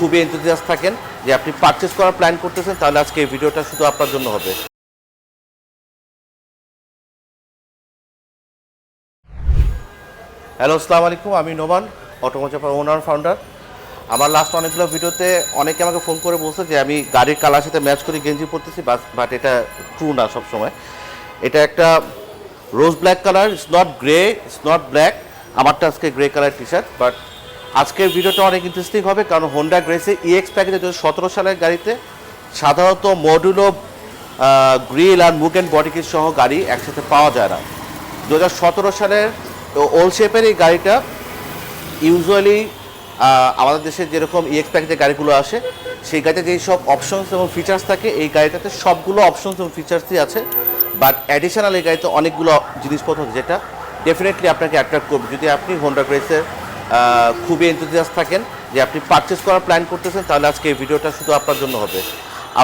খুবই এনথুজিয়াস থাকেন যে আপনি পারচেস করার প্ল্যান করতেছেন, তাহলে আজকে এই ভিডিওটা শুধু আপনার জন্য হবে। হ্যালো আসসালামু আলাইকুম, আমি নোমান অটোমোচাপার ওনার ফাউন্ডার আমার লাস্ট অনেকগুলো ভিডিওতে অনেকে আমাকে ফোন করে বলছে যে আমি গাড়ির কালার সাথে ম্যাচ করে গেঞ্জি পরতেছি বাট এটা ট্রু না সবসময়। এটা একটা rose black colour it's not grey it's not black আমারটা আজকে grey colour T shirt but আজকের ভিডিওটা অনেক ইন্টারেস্টিং হবে, কারণ হোন্ডা গ্রেসে ইএক্স প্যাকেজে দু সতেরো সালের গাড়িতে। সাধারণত মডুলো গ্রিল আর মুখ অ্যান্ড বডিকিট সহ গাড়ি একসাথে পাওয়া যায় না। দু হাজার সতেরো সালের ওল্ড শেপের এই গাড়িটা ইউজুয়ালি আমাদের দেশে যেরকম ইএক্স প্যাকেজের গাড়িগুলো আসে, সেই গাড়িতে যেই সব অপশনস এবং ফিচার্স থাকে, এই গাড়িটাতে সবগুলো অপশনস এবং ফিচার্সই আছে। বাট অ্যাডিশনাল এই গাড়িতে অনেকগুলো জিনিসপত্র যেটা ডেফিনেটলি আপনাকে অ্যাট্রাক্ট করবে। যদি আপনি হোন্ডা গ্রেসের খুবই এনথুজিয়াস থাকেন যে আপনি পারচেস করার প্ল্যান করতেছেন, তাহলে আজকে এই ভিডিওটা শুধু আপনার জন্য হবে।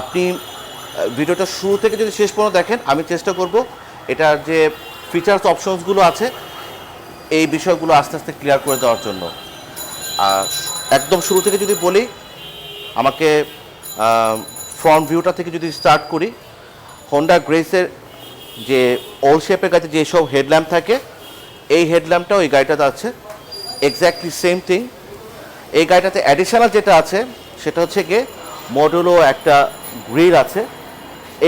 আপনি ভিডিওটা শুরু থেকে যদি শেষ পর্যন্ত দেখেন, আমি চেষ্টা করব এটার যে ফিচার্স অপশনসগুলো আছে, এই বিষয়গুলো আস্তে আস্তে ক্লিয়ার করে দেওয়ার জন্য। একদম শুরু থেকে যদি বলি, আমাকে ফ্রন্ট ভিউটা থেকে যদি স্টার্ট করি হোন্ডা গ্রেসের যে ওল শেপের কাছে যেসব হেডল্যাম্প থাকে, এই হেডল্যাম্পটাও এই গাড়িটাতে আছে। এক্স্যাক্টলি সেম থিং এই গাড়িটাতে অ্যাডিশনাল যেটা আছে, সেটা হচ্ছে গিয়ে মডুলো একটা গ্রিল আছে।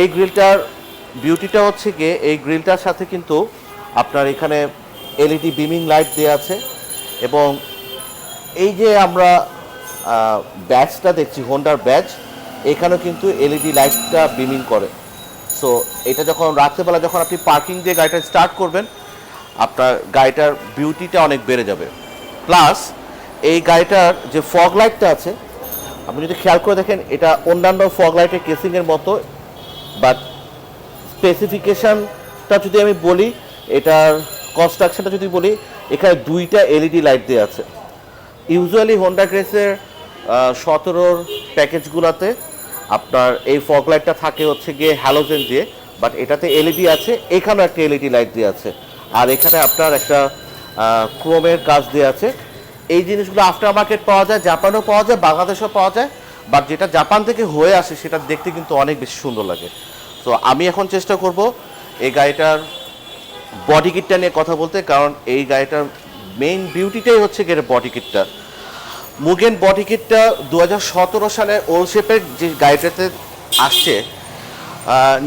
এই গ্রিলটার বিউটিটা হচ্ছে গিয়ে, এই গ্রিলটার সাথে কিন্তু আপনার এখানে এলইডি বিমিং লাইট দেওয়া আছে এবং এই যে আমরা ব্যাচটা দেখছি হোন্ডার ব্যাচ এখানেও কিন্তু এলইডি লাইটটা বিমিং করে। সো এটা যখন রাত্রেবেলা যখন আপনি পার্কিং দিয়ে গাড়িটা স্টার্ট করবেন, আপনার গাড়িটার বিউটিটা অনেক বেড়ে যাবে। প্লাস এই গাড়িটার যে ফগ লাইটটা আছে, আপনি যদি খেয়াল করে দেখেন, এটা অন্যান্য ফগ লাইটের কেসিংয়ের মতো বাট স্পেসিফিকেশানটা যদি আমি বলি, এটার কনস্ট্রাকশনটা যদি বলি, এখানে দুইটা এলইডি লাইট দেওয়া আছে। ইউজুয়ালি হোন্ডা গ্রেসের সতেরোর প্যাকেজগুলোতে আপনার এই ফগ লাইটটা থাকে হচ্ছে গিয়ে হ্যালোজেন দিয়ে বাট এটাতে এলইডি আছে, এখানেও একটা এলইডি লাইট দিয়ে আছে। আর এখানে আপনার একটা ক্রোমের কাজ দিয়ে আছে। এই জিনিসগুলো আফটার মার্কেট পাওয়া যায়, জাপানেও পাওয়া যায়, বাংলাদেশেও পাওয়া যায় বাট যেটা জাপান থেকে হয়ে আসে সেটা দেখতে কিন্তু অনেক বেশি সুন্দর লাগে। তো আমি এখন চেষ্টা করব এই গাড়িটার বডি কিটটা নিয়ে কথা বলতে, কারণ এই গাড়িটার মেইন বিউটিটাই হচ্ছে গিয়ে বডি কিটটা মুগেন বডি কিটটা দু হাজার সতেরো সালে ওল্ড শেপের যে গাড়িটাতে আসছে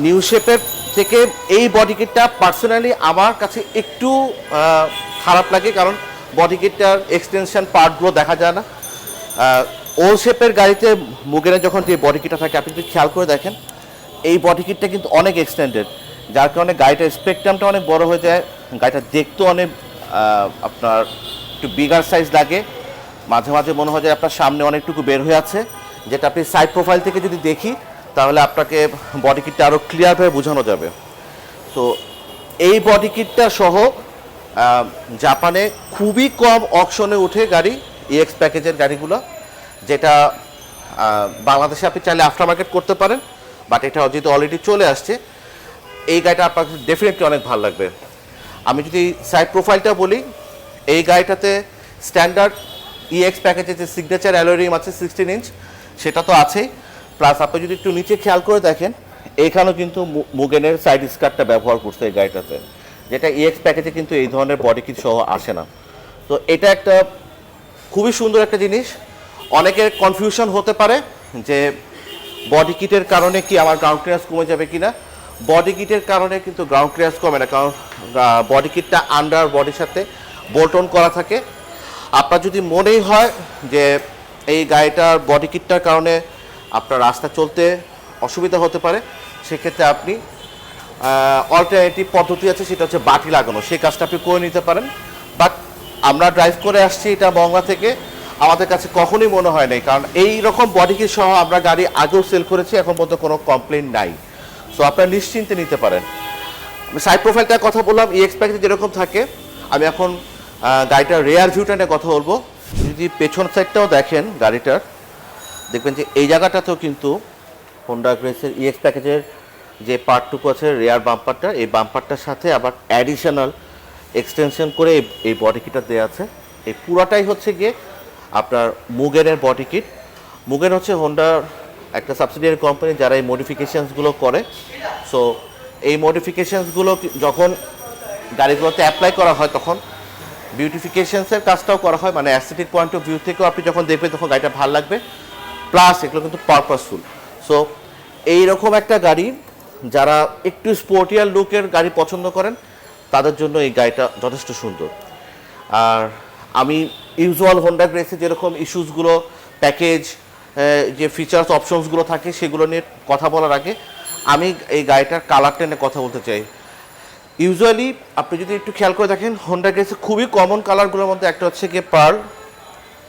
নিউ শেপের থেকে এই বডি কিটটা পার্সোনালি আমার কাছে একটু খারাপ লাগে, কারণ বডি কিটটার এক্সটেনশন পার্টগুলো দেখা যায় না। ওল্ড শেপের গাড়িতে মুগেনের যখন যে বডি কিটটা থাকে, আপনি যদি খেয়াল করে দেখেন, এই বডি কিটটা কিন্তু অনেক এক্সটেন্ডেড যার কারণে গাড়িটার স্পেকট্রামটা অনেক বড় হয়ে যায়, গাড়িটা দেখতেও অনেক আপনার একটু বিগার সাইজ লাগে। মাঝে মাঝে মনে হয় যে আপনার সামনে অনেকটুকু বের হয়ে আছে। যেটা আপনি সাইড প্রোফাইল থেকে যদি দেখি, তাহলে আপনাকে বডি কিটটা আরও ক্লিয়ারভাবে বোঝানো যাবে। তো এই বডি কিটটা সহ জাপানে খুবই কম অকশনে উঠে গাড়ি ইএক্স প্যাকেজের গাড়িগুলো, যেটা বাংলাদেশে আপনি চাইলে আফটার মার্কেট করতে পারেন বাট এটা যেহেতু অলরেডি চলে আসছে, এই গাড়িটা আপনার ডেফিনেটলি অনেক ভালো লাগবে। আমি যদি সাইড প্রোফাইলটা বলি, এই গাড়িটাতে স্ট্যান্ডার্ড ইএক্স প্যাকেজের যে সিগনেচার অ্যালোরিম আছে সিক্সটিন ইঞ্চ সেটা তো আছেই প্লাস আপনি যদি একটু নিচে খেয়াল করে দেখেন এইখানেও কিন্তু মুগেনের সাইড স্কার্টটা ব্যবহার করছে এই গাড়িটাতে। যেটা ইএক্স প্যাকেজে কিন্তু এই ধরনের বডি কিট সহ আসে না। তো এটা একটা খুবই সুন্দর একটা জিনিস। অনেকের কনফিউশন হতে পারে যে বডি কিটের কারণে কি আমার গ্রাউন্ড ক্লিয়ারেন্স কমে যাবে কি না বডি কিটের কারণে কিন্তু গ্রাউন্ড ক্লিয়ারেন্স কমে না, কারণ বডি কিটটা আন্ডার বডির সাথে বোল্টন করা থাকে। আপনার যদি মনেই হয় যে এই গাড়িটার বডি কিটটার কারণে আপনার রাস্তা চলতে অসুবিধা হতে পারে, সেক্ষেত্রে আপনি অল্টারনেটিভ পদ্ধতি আছে, সেটা হচ্ছে বাটি লাগানো। সেই কাজটা আপনি করে নিতে পারেন। বাট আমরা ড্রাইভ করে আসছি এটা মংলা থেকে। আমাদের কাছে কখনোই মনে হয় নাই, কারণ এই রকম বডি কিট সহ আমরা গাড়ি আগেও সেল করেছি, এখন পর্যন্ত কোনো কমপ্লেন নাই। সো আপনারা নিশ্চিন্তে নিতে পারেন। আমি সাইড প্রোফাইলটার কথা বললাম ইএক্স প্যাকেজে যেরকম থাকে, আমি এখন গাড়িটার রেয়ার ভিউটা নিয়ে কথা বলব। যদি পেছন সাইডটাও দেখেন গাড়িটার, দেখবেন যে এই জায়গাটাতেও কিন্তু হোন্ডা গ্রেসের ইএক্স প্যাকেজের যে পার্টটুকু আছে রেয়ার বাম্পারটা এই বাম্পারটার সাথে আবার অ্যাডিশনাল এক্সটেনশন করে এই- বডি কিটটা দেওয়া আছে। এই পুরাটাই হচ্ছে গিয়ে আপনার মুগেনের বডি কিট মুগেন হচ্ছে হোন্ডার একটা সাবসিডিয়ারি কোম্পানি যারা এই মডিফিকেশানসগুলো করে। সো এই মডিফিকেশানসগুলো যখন গাড়িগুলোতে অ্যাপ্লাই করা হয় তখন বিউটিফিকেশানসের কাজটাও করা হয়। মানে অ্যাস্থেটিক পয়েন্ট অফ ভিউ থেকেও আপনি যখন দেখবেন তখন গাড়িটা ভালো লাগবে। প্লাস এগুলো কিন্তু পারপাসফুল সো এইরকম একটা গাড়ি যারা একটু স্পোর্টিয়ার লুকের গাড়ি পছন্দ করেন, তাদের জন্য এই গাড়িটা যথেষ্ট সুন্দর। আর আমি ইউজুয়াল হোন্ডা গ্রেসে যেরকম ইস্যুসগুলো প্যাকেজ যে ফিচার্স অপশনসগুলো থাকে, সেগুলো নিয়ে কথা বলার আগে, আমি এই গাড়িটার কালারটা নিয়ে কথা বলতে চাই। ইউজুয়ালি আপনি যদি একটু খেয়াল করে দেখেন হোন্ডা গ্রেসে খুবই কমন কালারগুলোর মধ্যে একটা হচ্ছে গিয়ে পার্ল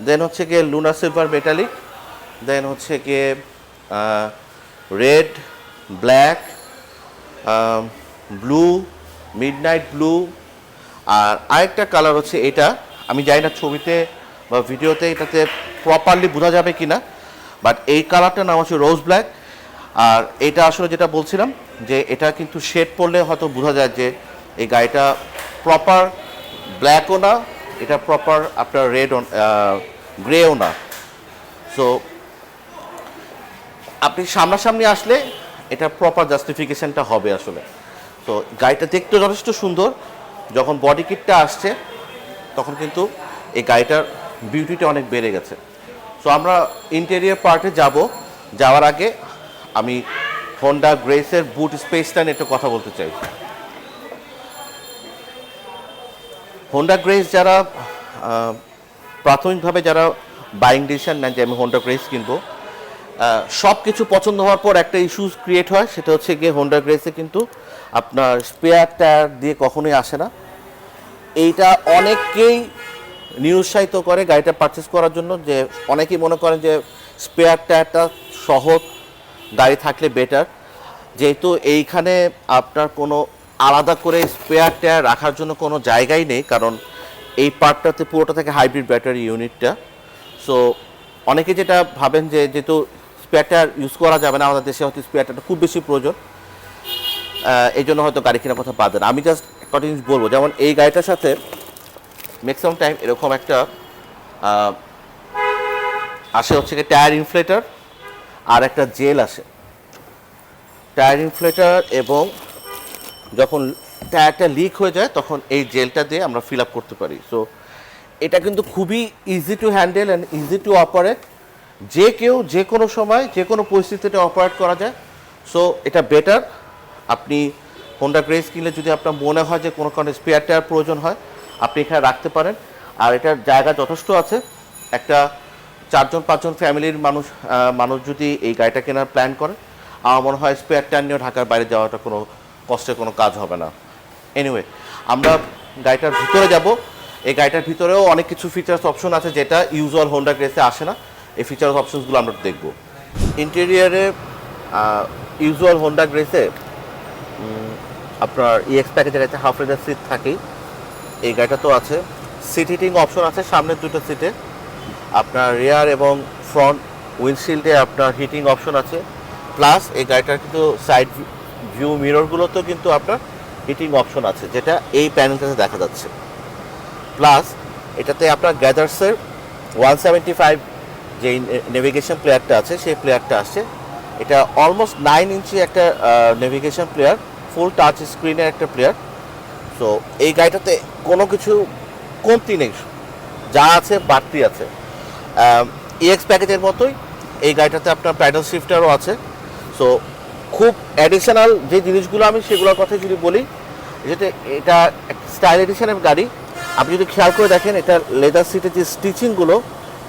দেন হচ্ছে গিয়ে লুনা সিলভার মেটালিক দেন হচ্ছে গিয়ে red black blue midnight blue আর আরেকটা কালার হচ্ছে এটা। আমি জানি না ছবিতে বা ভিডিওতে এটাতে প্রপারলি বোঝা যাবে কি না বাট এই কালারটার নাম হচ্ছে রোজ ব্ল্যাক আর এটা আসলে যেটা বলছিলাম, যে এটা কিন্তু শেড পড়লে হয়তো বোঝা যায় যে এই গাড়িটা প্রপার ব্ল্যাকও না, এটা প্রপার আপনার রেড গ্রেও না। সো আপনি সামনাসামনি আসলে এটা প্রপার জাস্টিফিকেশনটা হবে আসলে। তো গাড়িটা দেখতে যথেষ্ট সুন্দর। যখন বডি কিটটা আসছে, তখন কিন্তু এই গাড়িটার বিউটিটা অনেক বেড়ে গেছে। সো আমরা ইন্টেরিয়ার পার্টে যাব। যাওয়ার আগে আমি হোন্ডা গ্রেসের বুট স্পেসটা নিয়ে একটু কথা বলতে চাই। হোন্ডা গ্রেস যারা প্রাথমিকভাবে যারা বাইং ডিসিশন নেন যে আমি হোন্ডা গ্রেস কিনবো সব কিছু পছন্দ হওয়ার পর একটা ইস্যুস ক্রিয়েট হয়, সেটা হচ্ছে গিয়ে হোন্ডা গ্রেসে কিন্তু আপনার স্পেয়ার টায়ার দিয়ে কখনোই আসে না। এইটা অনেককেই নিরুৎসাহিত করে গাড়িটা পারচেস করার জন্য যে অনেকেই মনে করেন যে স্পেয়ার টায়ারটা সহজ, গাড়ি থাকলে বেটার যেহেতু এইখানে আপনার কোনো আলাদা করে স্পেয়ার টায়ার রাখার জন্য কোনো জায়গাই নেই, কারণ এই পার্টটাতে পুরোটা থাকে হাইব্রিড ব্যাটারি ইউনিটটা সো অনেকে যেটা ভাবেন যে যেহেতু স্পেয়ার ইউজ করা যাবে না আমাদের দেশে, হয়তো স্পেয়ার টায়ারটা খুব বেশি প্রয়োজন। এই জন্য হয়তো গাড়ি কেনার কথা বাদ আমি জাস্ট একটা জিনিস বলব, যেমন এই গাড়িটার সাথে ম্যাক্সিমাম টাইম এরকম একটা আসে হচ্ছে কি টায়ার ইনফ্লেটার আর একটা জেল আসে। টায়ার ইনফ্লেটার এবং যখন টায়ারটা লিক হয়ে যায়, তখন এই জেলটা দিয়ে আমরা ফিল আপ করতে পারি। সো এটা কিন্তু খুবই easy to handle and easy to operate যে কেউ যে কোনো সময়, যে কোনো পরিস্থিতিতে অপারেট করা যায়। সো এটা বেটার আপনি হোন্ডা গ্রেস কিনলে যদি আপনার মনে হয় যে কোনো কারণে স্পেয়ার টায়ার প্রয়োজন হয়, আপনি এখানে রাখতে পারেন। আর এটার জায়গা যথেষ্ট আছে। একটা চারজন, পাঁচজন ফ্যামিলির মানুষ মানুষ যদি এই গাড়িটা কেনার প্ল্যান করে, আমার মনে হয় স্পেয়ার টায়ার নিয়ে ঢাকার বাইরে যাওয়াটা কোনো কষ্টের কোনো কাজ হবে না। এনিওয়ে আমরা গাড়িটার ভিতরে যাব। এই গাড়িটার ভিতরেও অনেক কিছু ফিচার্স অপশন আছে যেটা ইউজুয়াল হোন্ডা গ্রেসে আসে না। এই ফিচার্স অপশনসগুলো আমরা দেখব। ইন্টেরিয়ারে ইউজুয়াল হোন্ডা গ্রেসে আপনার ইএক্স প্যাকেজের একটা হাফ লেদার সিট থাকেই। এই গাড়িটা তো আছে। সিট হিটিং অপশন আছে সামনের দুটো সিটে আপনার রেয়ার এবং ফ্রন্ট উইন্ডশিল্ডে আপনার হিটিং অপশন আছে। প্লাস এই গাড়িটার কিন্তু সাইড ভিউ মিররগুলোতেও কিন্তু আপনার হিটিং অপশন আছে, যেটা এই প্যানেলটাতে দেখা যাচ্ছে। প্লাস এটাতে আপনার গ্যাদার্সের ওয়ান সেভেন্টি ফাইভ যে নেভিগেশন প্লেয়ারটা আছে, সেই প্লেয়ারটা আসছে। এটা অলমোস্ট নাইন ইঞ্চি একটা নেভিগেশন প্লেয়ার ফুল টাচ স্ক্রিনের একটা প্লেয়ার সো এই গাড়িটাতে কোনো কিছু কমতি নেই। যা আছে, বাড়তি আছে। ইএক্স প্যাকেজের মতোই। এই গাড়িটাতে আপনার প্যাডেল শিফটারও আছে। সো খুব অ্যাডিশনাল যে জিনিসগুলো আমি সেগুলোর কথা যদি বলি, যেটা এটা স্টাইল এডিশনের গাড়ি। আপনি যদি খেয়াল করে দেখেন এটা লেদার সিটের যে স্টিচিংগুলো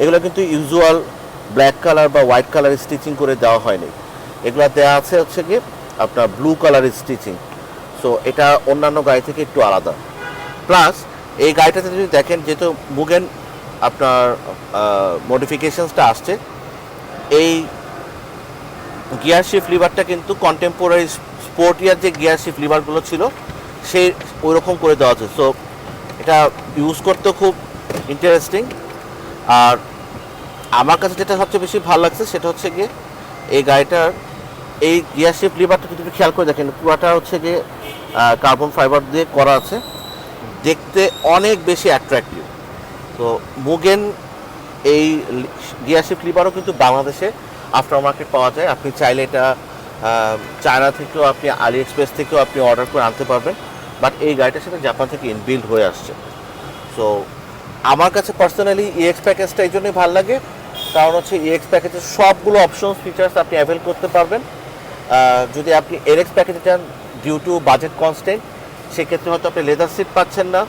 এগুলো কিন্তু ইউজুয়াল ব্ল্যাক কালার বা হোয়াইট কালার স্টিচিং করে দেওয়া হয়নি। এগুলো দেওয়া আছে হচ্ছে কি আপনার ব্লু কালারের স্টিচিং সো এটা অন্যান্য গাড়ি থেকে একটু আলাদা। প্লাস এই গাড়িটাতে যদি দেখেন, যেহেতু মুগেন আপনার মডিফিকেশনসটা আসছে, এই গিয়ার শিফট লিভারটা কিন্তু কন্টেম্পোরারি স্পোর্টিয়ার যে গিয়ার শিফট লিভারগুলো ছিল সেই ওই রকম করে দেওয়া আছে। সো এটা ইউজ করতে খুব ইন্টারেস্টিং আর আমার কাছে যেটা সবচেয়ে বেশি ভালো লাগছে সেটা হচ্ছে গিয়ে এই গাড়িটার এই গিয়ার লিভারটা যদি একটু খেয়াল করে দেখেন, পুরাটা হচ্ছে গিয়ে কার্বন ফাইবার দিয়ে করা আছে। দেখতে অনেক বেশি অ্যাট্রাক্টিভ তো মুগেন এই গিয়ার লিভারও কিন্তু বাংলাদেশে আফটার মার্কেট পাওয়া যায়। আপনি চাইলে এটা চায়না থেকেও আপনি আলি এক্সপ্রেস থেকেও আপনি অর্ডার করে আনতে পারবেন। বাট এই গাড়িটার সাথে জাপান থেকে ইনবিল্ড হয়ে আসছে। সো আমার কাছে পার্সোনালি ইএক্স প্যাকেজটা এই জন্যই ভালো লাগে। কারণ হচ্ছে ইএক্স প্যাকেজের সবগুলো অপশন ফিচার্স আপনি অ্যাভেল করতে পারবেন। যদি আপনি এলএক্স প্যাকেজে চান ডিউ টু বাজেট কনস্টেন্ট সেক্ষেত্রে হয়তো আপনি লেদার সিট পাচ্ছেন না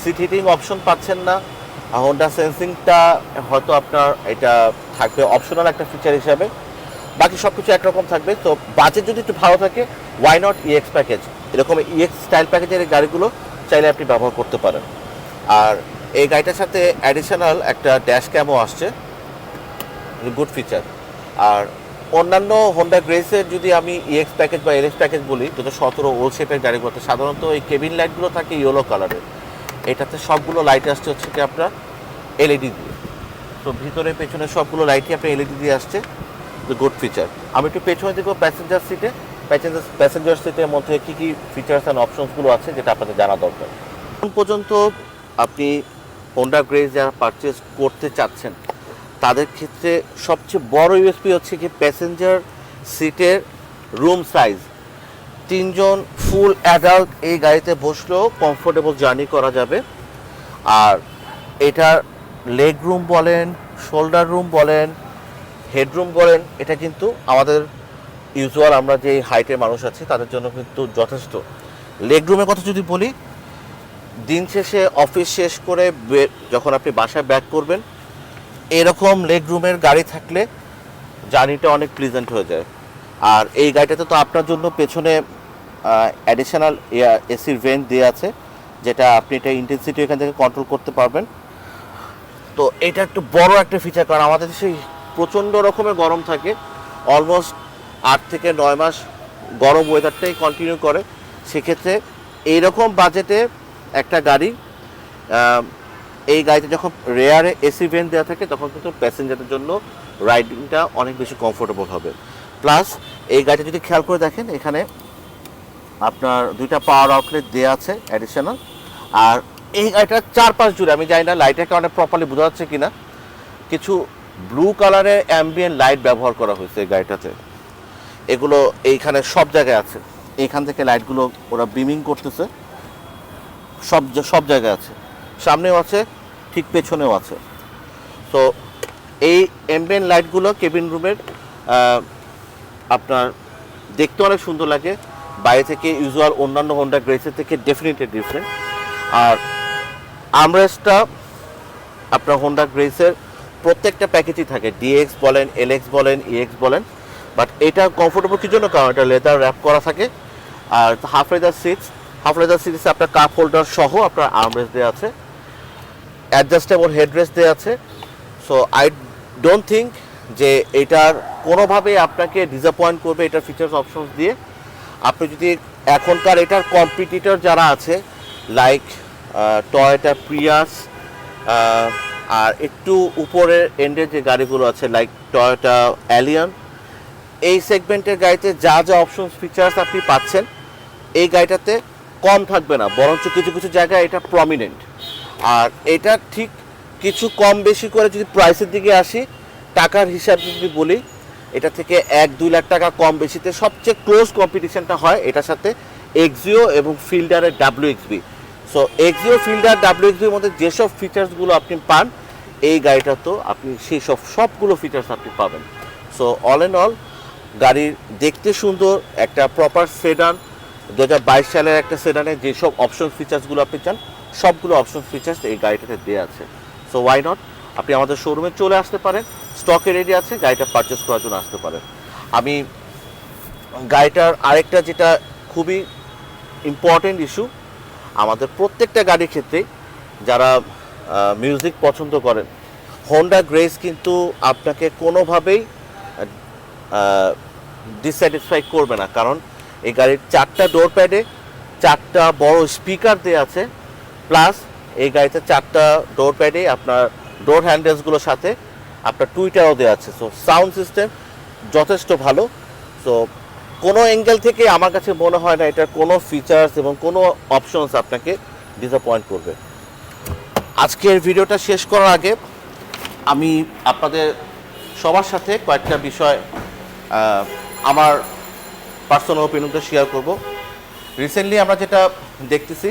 সিট হিটিং অপশন পাচ্ছেন না। হোন্ডা সেন্সিংটা হয়তো আপনার এটা থাকবে অপশনাল একটা ফিচার হিসাবে। বাকি সব কিছু একরকম থাকবে। তো বাজেট যদি একটু ভালো থাকে ওয়াই নট ইএক্স প্যাকেজ এরকম ইএক্স স্টাইল প্যাকেজের এই গাড়িগুলো চাইলে আপনি ব্যবহার করতে পারেন। আর এই গাড়িটার সাথে অ্যাডিশনাল একটা ড্যাশ ক্যামও আসছে। গুড ফিচার আর অন্যান্য হোন্ডা গ্রেসের যদি আমি ইএক্স প্যাকেজ বা এলএক্স প্যাকেজ বলি, যেটা সতেরো ওল শেপের গাড়িগুলোতে সাধারণত এই কেবিন লাইটগুলো থাকে ইয়েলো কালারের এটাতে সবগুলো লাইট আসছে হচ্ছে কি আপনার এলইডি দিয়ে। তো ভিতরে, পেছনে সবগুলো লাইটই আপনার এলইডি দিয়ে আসছে গুড ফিচার আমি একটু পেছনে দেখব প্যাসেঞ্জার সিটে প্যাসেঞ্জার প্যাসেঞ্জার সিটের মধ্যে কী কী ফিচার্স অ্যান্ড অপশনসগুলো আছে যেটা আপনাদের জানা দরকার। এখন পর্যন্ত আপনি হোন্ডা গ্রেস যারা পারচেস করতে চাচ্ছেন তাদের ক্ষেত্রে সবচেয়ে বড় ইউএসপি হচ্ছে কি প্যাসেঞ্জার সিটের রুম সাইজ তিনজন ফুল অ্যাডাল্ট এই গাড়িতে বসলেও কমফোর্টেবল জার্নি করা যাবে। আর এটার লেগ রুম বলেন শোল্ডার রুম বলেন হেডরুম বলেন, এটা কিন্তু আমাদের ইউজুয়াল আমরা যে হাইটের মানুষ আছি, তাদের জন্য কিন্তু যথেষ্ট। লেগ রুমের কথা যদি বলি, দিন শেষে অফিস শেষ করে যখন আপনি বাসায় ব্যাক করবেন এরকম লেগ রুমের গাড়ি থাকলে জার্নিটা অনেক প্লিজেন্ট হয়ে যায়। আর এই গাড়িটাতে তো আপনার জন্য পেছনে অ্যাডিশনাল এসির ভেন্ট দেওয়া আছে, যেটা আপনি এটা ইন্টেন্সিটি এখান থেকে কন্ট্রোল করতে পারবেন। তো এটা একটু বড় একটা ফিচার কারণ আমাদের দেশে প্রচণ্ড রকমের গরম থাকে। অলমোস্ট আট থেকে নয় মাস গরম ওয়েদারটাই কন্টিনিউ করে। সেক্ষেত্রে এইরকম বাজেটে একটা গাড়ি এই গাড়িতে যখন রেয়ারে এসি ভেন্ট দেওয়া থাকে, তখন কিন্তু প্যাসেঞ্জারের জন্য রাইডিংটা অনেক বেশি কমফোর্টেবল হবে। প্লাস এই গাড়িটা যদি খেয়াল করে দেখেন, এখানে আপনার দুইটা পাওয়ার আউটলেট দেওয়া আছে অ্যাডিশনাল আর এই গাড়িটার চারপাশ জুড়ে, আমি জানি না লাইটের কারণে প্রপারলি বোঝা যাচ্ছে কিনা, কিছু ব্লু কালারের অ্যাম্বিয়েন্ট লাইট ব্যবহার করা হয়েছে এই গাড়িটাতে। এগুলো এইখানে সব জায়গায় আছে। এইখান থেকে লাইটগুলো ওরা বিমিং করতেছে। সব সব জায়গায় আছে। সামনেও আছে, ঠিক পেছনেও আছে। তো এই এমবিএন লাইটগুলো কেবিন রুমের আপনার দেখতে অনেক সুন্দর লাগে। বাইরে থেকে ইউজুয়াল অন্যান্য হোন্ডা গ্রেসের থেকে ডেফিনেটলি ডিফারেন্ট আর আমরেস্টটা আপনার হোন্ডা গ্রেসের প্রত্যেকটা প্যাকেজই থাকে। ডিএক্স বলেন এলএক্স বলেন ইএক্স বলেন। বাট এটা কমফোর্টেবল কি জন্য? কারণ এটা লেদার র্যাপ করা থাকে। আর half leather seats half leather সিটসে আপনার কাপ হোল্ডার সহ আপনার আর্মরেস্ট দেওয়া আছে। অ্যাডজাস্টেবল হেডরেস্ট দেওয়া আছে। সো আই ডোন্ট থিঙ্ক যে এটার কোনোভাবেই আপনাকে ডিসঅ্যাপয়েন্ট করবে এটার ফিচার্স অপশনস দিয়ে। আপনি যদি এখনকার এটার কম্পিটিটর যারা আছে লাইক টয়োটা প্রিয়াস আর একটু উপরের এন্ডের যে গাড়িগুলো আছে লাইক টয়োটা অ্যালিয়ন এই সেগমেন্টের গাড়িতে যা যা অপশনস ফিচার্স আপনি পাচ্ছেন, এই গাড়িটাতে কম থাকবে না, বরঞ্চ কিছু কিছু জায়গায় এটা প্রমিনেন্ট আর এটা ঠিক কিছু কম বেশি করে যদি প্রাইসের দিকে আসি, টাকার হিসাব যদি বলি, এটা থেকে এক, দুই লাখ টাকা কম বেশিতে সবচেয়ে ক্লোজ কম্পিটিশনটা হয় এটার সাথে এক্সিও এবং ফিল্ডারের W XB so Axio Fielder W এক্সবির মধ্যে যেসব ফিচার্সগুলো আপনি পান, এই গাড়িটা তো আপনি সেই সব সবগুলো ফিচার্স আপনি পাবেন। সো অল অ্যান্ড অল গাড়ির দেখতে সুন্দর, একটা প্রপার সেডান দু হাজার বাইশ সালের একটা সেডানে যেসব অপশন ফিচার্সগুলো আপনি চান সবগুলো অপশন ফিচার্স এই গাড়িটাতে দেওয়া আছে। সো ওয়াই নট আপনি আমাদের শোরুমে চলে আসতে পারেন। স্টকে রেডি আছে, গাড়িটা পারচেস করার জন্য আসতে পারেন। আমি গাড়িটার আরেকটা যেটা খুবই ইম্পর্টেন্ট ইস্যু আমাদের প্রত্যেকটা গাড়ির ক্ষেত্রেই যারা মিউজিক পছন্দ করেন হোন্ডা গ্রেস কিন্তু আপনাকে কোনোভাবেই ডিসস্যাটিসফাই করবে না। কারণ এই গাড়ির চারটা ডোর প্যাডে চারটা বড় স্পিকার দেওয়া আছে। প্লাস এই গাড়িতে চারটা ডোর প্যাডে আপনার ডোর হ্যান্ডেলসগুলোর সাথে আপনার টুইটারও দেওয়া আছে। সো সাউন্ড সিস্টেম যথেষ্ট ভালো। সো কোনো অ্যাঙ্গেল থেকে আমার কাছে মনে হয় না এটার কোনো ফিচার্স এবং কোনো অপশনস আপনাকে ডিসঅ্যাপয়েন্ট করবে। আজকের ভিডিওটা শেষ করার আগে আমি আপনাদের সবার সাথে কয়েকটা বিষয় আমার পার্সোনাল ওপিনিয়নটা শেয়ার করব। রিসেন্টলি আমরা যেটা দেখতেছি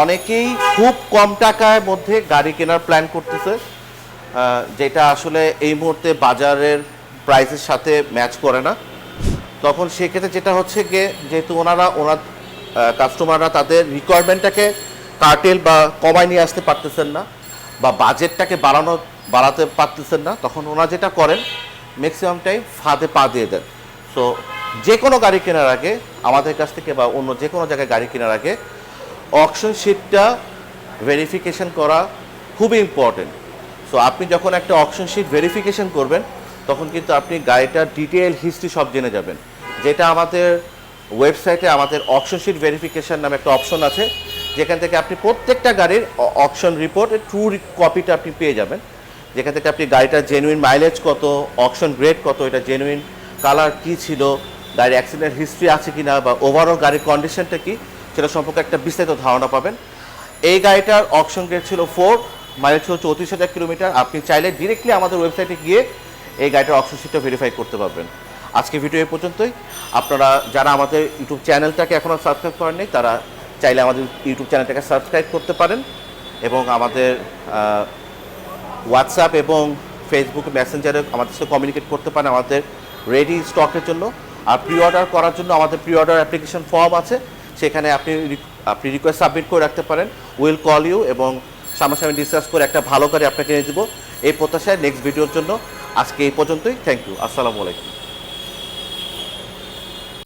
অনেকেই খুব কম টাকার মধ্যে গাড়ি কেনার প্ল্যান করতেছে যেটা আসলে এই মুহূর্তে বাজারের প্রাইসের সাথে ম্যাচ করে না। তখন সেক্ষেত্রে যেটা হচ্ছে গিয়ে, যেহেতু ওনারা, ওনার কাস্টমাররা তাদের রিকোয়ারমেন্টটাকে কার্টেল বা কমায় নিয়ে আসতে পারতেছেন না বা বাজেটটাকে বাড়ানো, বাড়াতে পারতেছেন না, তখন ওনারা যেটা করেন ম্যাক্সিমাম টাইম ফাঁদে পা দিয়ে দেন। সো যে কোনো গাড়ি কেনার আগে, আমাদের কাছ থেকে বা অন্য যে কোনো জায়গায় গাড়ি কেনার আগে অকশন শিটটা ভেরিফিকেশন করা খুবই ইম্পর্টেন্ট সো আপনি যখন একটা অকশন শিট ভেরিফিকেশন করবেন, তখন কিন্তু আপনি গাড়িটার ডিটেল হিস্ট্রি সব জেনে যাবেন। যেটা আমাদের ওয়েবসাইটে আমাদের অকশন শিট ভেরিফিকেশন নামে একটা অপশন আছে, যেখান থেকে আপনি প্রত্যেকটা গাড়ির অকশন রিপোর্টের ট্রু কপিটা আপনি পেয়ে যাবেন। যেখান থেকে আপনি গাড়িটার জেনুইন মাইলেজ কত অকশন গ্রেড কত, এটা জেনুইন কালার কি ছিল, গাড়ির অ্যাক্সিডেন্ট হিস্ট্রি আছে কি না বা ওভারঅল গাড়ির কন্ডিশনটা কি সেটা সম্পর্কে একটা বিস্তারিত ধারণা পাবেন। এই গাড়িটার অপশন গ্রেড ছিল ফোর, মাইলেজ ছিল চৌত্রিশ হাজার কিলোমিটার। আপনি চাইলে ডিরেক্টলি আমাদের ওয়েবসাইটে গিয়ে এই গাড়িটার অপশন শিটটা ভেরিফাই করতে পারবেন। আজকে ভিডিও এই পর্যন্তই। আপনারা যারা আমাদের ইউটিউব চ্যানেলটাকে এখনও সাবস্ক্রাইব করেননি তারা চাইলে আমাদের ইউটিউব চ্যানেলটাকে সাবস্ক্রাইব করতে পারেন এবং আমাদের হোয়াটসঅ্যাপ এবং ফেসবুক মেসেঞ্জারে আমাদের সাথে কমিউনিকেট করতে পারেন আমাদের রেডি স্টকের জন্য। আর প্রি অর্ডার করার জন্য আমাদের প্রি অর্ডার অ্যাপ্লিকেশন ফর্ম আছে। সেখানে আপনি আপনি রিকোয়েস্ট সাবমিট করে রাখতে পারেন। উইল কল ইউ এবং সামনাসামনি ডিসকাস করে একটা ভালো করে আপনাকে এনে দেবো এই প্রত্যাশায় নেক্সট ভিডিওর জন্য আজকে এই পর্যন্তই। থ্যাংক ইউ আসসালামু আলাইকুম